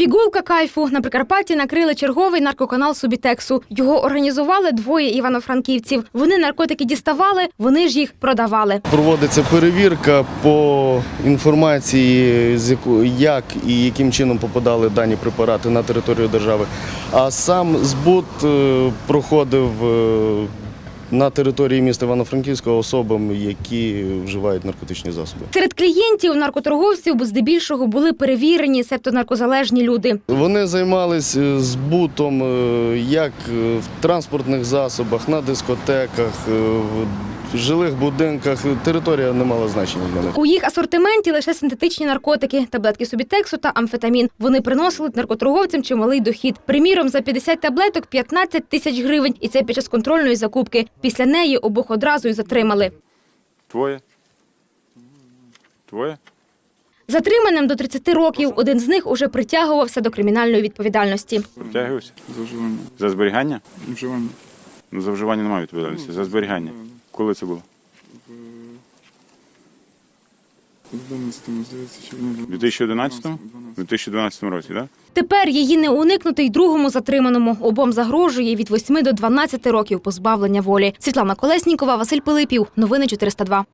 Пігулка кайфу на Прикарпатті накрили черговий наркоканал Субітексу. Його організували двоє івано-франківців. Вони наркотики діставали, вони ж їх продавали. Проводиться перевірка по інформації, як і яким чином попадали дані препарати на територію держави. А сам збут е, проходив е, на території міста Івано-Франківського особам, які вживають наркотичні засоби. Серед клієнтів наркоторговців здебільшого були перевірені, себто наркозалежні люди. Вони займалися збутом е, як е, в транспортних засобах, на дискотеках, е, в жилих будинках. Територія не мала значення для них. У їх асортименті лише синтетичні наркотики, таблетки субітексу та амфетамін. Вони приносили наркоторговцям чималий дохід. Приміром, за 50 таблеток 15 тисяч гривень, і це під час контрольної закупки. Після неї обох одразу й затримали. Твоє? Твоє? Затриманим до 30 років один з них уже притягувався до кримінальної відповідальності. Притягуєшся? За вживання. За зберігання? Вживання. Ну, за вживання немає відповідальності. За зберігання. Коли це було? В 11-му, здається, чи в У 2011 2012 році, так? Да? Тепер її не уникнути й другому затриманому. Обом загрожує від 8 до 12 років позбавлення волі. Світлана Колеснікова, Василь Пилипів. Новини 402.